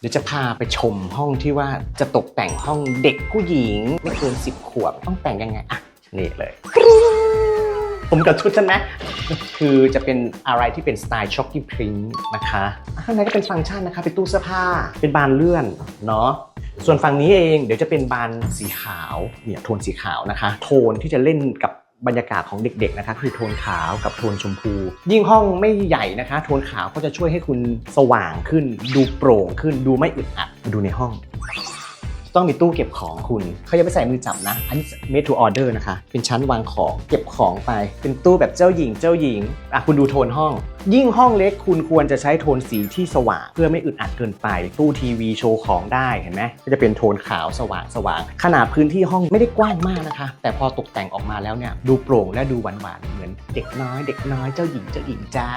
เดี๋ยวจะพาไปชมห้องที่ว่าจะตกแต่งห้องเด็กผู้หญิง ไม่เกิน10ขวบต้องแต่งยังไงอะนี่เลย ผมกับชุดฉันไหมคือจะเป็นอะไรที่เป็นสไตล์ช็อกกี้พริ้งนะคะข้างในก็เป็นฟังก์ชันนะคะ เป็นตู้เสื้อผ้าเป็นบานเลื่อนเนาะส่วนฝั่งนี้เองเดี๋ยวจะเป็นบานสีขาวเนี่ยโทนสีขาวนะคะ โทนที่จะเล่นกับ บรรยากาศของเด็กๆนะคะคือโทนขาวกับโทนชมพู ยิ่งห้องไม่ใหญ่นะคะ โทนขาวก็จะช่วยให้คุณสว่างขึ้น ดูโปร่งขึ้นดูไม่อึดอัดมาดูในห้อง ต้องมีตู้เก็บของคุณ เขายังไม่ใส่มือจับนะ อันนี้ made to order นะคะ เป็นชั้นวางของเก็บของไป เป็นตู้แบบเจ้าหญิงเจ้าหญิงอะคุณดูโทนห้อง ยิ่งห้องเล็กคุณควรจะใช้โทนสีที่สว่าง เพื่อไม่อึดอัดเกินไปตู้ทีวีโชว์ของได้เห็นไหมก็จะเป็นโทนขาวสว่างสว่าง ขนาดพื้นที่ห้องไม่ได้กว้างมากนะคะ แต่พอตกแต่งออกมาแล้วเนี่ยดูโปร่งและดูหวานๆเหมือนเด็กน้อย เด็กน้อยเจ้าหญิงเจ้าหญิงจ้า